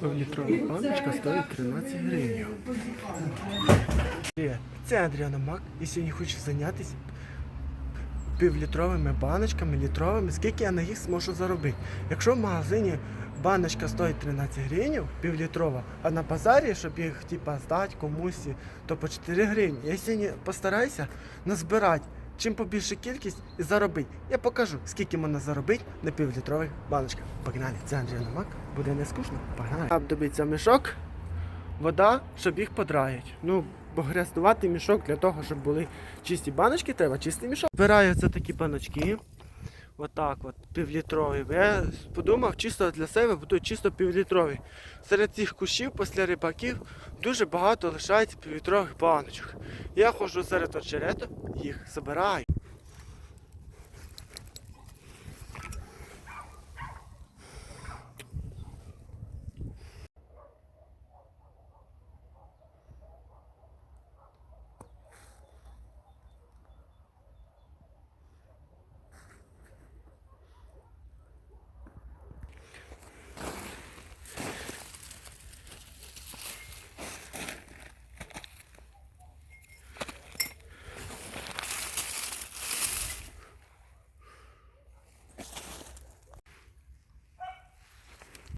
Півлітрова баночка стоїть 13 гривень. Це Андріана Мак і сьогодні хочу зайнятися півлітровими баночками, літровими, скільки я на їх зможу заробити. Якщо в магазині баночка стоїть 13 гривень, півлітрова, а на базарі, щоб їх типа здати комусь, то по 4 гривні. Я сьогодні постараюся назбирати чим побільше кількість і заробити. Я покажу, скільки можна заробити на півлітрових баночках. Погнали, це Андрій Намак, буде не скучно. Погнали. Треба добитися мішок, вода, щоб їх подраїть. Ну, бо грязнувати мішок для того, щоб були чисті баночки, треба чистий мішок. Збираю це такі баночки. Отак от, півлітрові. Я подумав, чисто для себе будуть чисто півлітрові. Серед цих кущів після рибаків дуже багато лишається півлітрових баночок. Я ходжу серед очерету, їх збираю.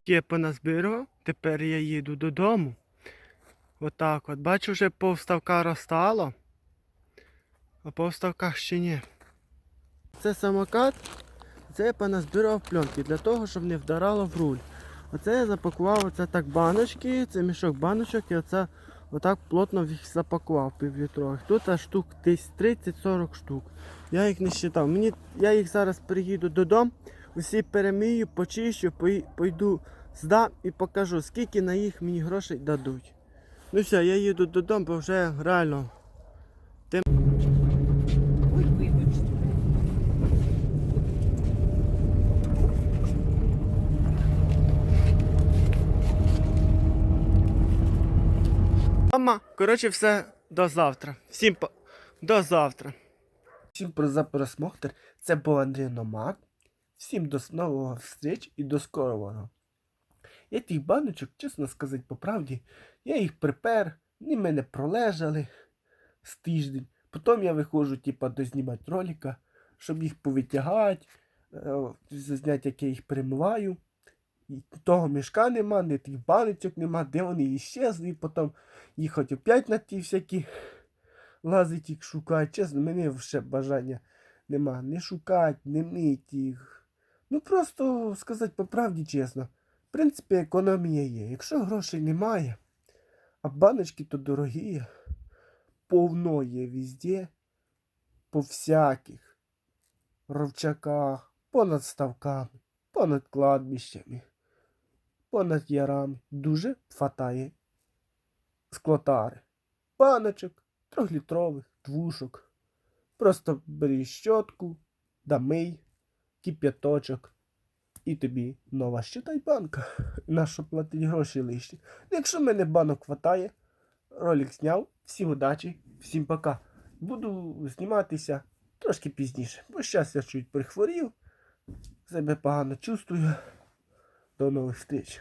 Я поназбирав, тепер я їду додому. Отак от. Бачу, вже повставка розстало, а повставка ще ні. Це самокат, це я поназбирав пленки для того, щоб не вдарало в руль. Оце я запакував оце так баночки, це мішок баночок і оце отак плотно їх запакував півлітрових. Тут аж штук десь 30-40 штук. Я їх не вважав. Мені, я їх зараз приїду додому, усі перемію, почищу, пойду здам і покажу, скільки на їх мені грошей дадуть. Ну все, я їду додому, бо вже реально. Тим... Ой, вибачте. Мама, коротше, все до завтра. Всім по... до завтра. Всім про за просмотр. Це був Андрій Номак. Всім до нового встреч і до скорого. Я тих баночок, чесно сказати по правді, я їх припер, вони мене пролежали з тиждень. Потім я виходжу, типа, дознімати ролика, щоб їх повитягати, е, зазняти, як я їх перемиваю. І того мішка нема, ні тих баночок нема, де вони іщезли, і потім їхати опять на ті всякі лазить їх шукати. Чесно, мене ще бажання нема. Не шукати, не мити їх. Ну просто сказати по правді чесно. В принципі, економія є. Якщо грошей немає, а баночки то дорогі, повно є везде, по всяких ровчаках, понад ставками, понад кладбищами, понад ярами. Дуже фатає склотари. Баночок, трьохлітрових, двушок. Просто бери щотку, да мий, кип'яточок. І тобі нова щитай банка. На що платить гроші лишні. Ну, Якщо мене банок хватає, ролик зняв. Всім удачі, всім пока. Буду зніматися трошки пізніше. Бо зараз я чуть прихворів, себе погано чувствую. До нових зустріч.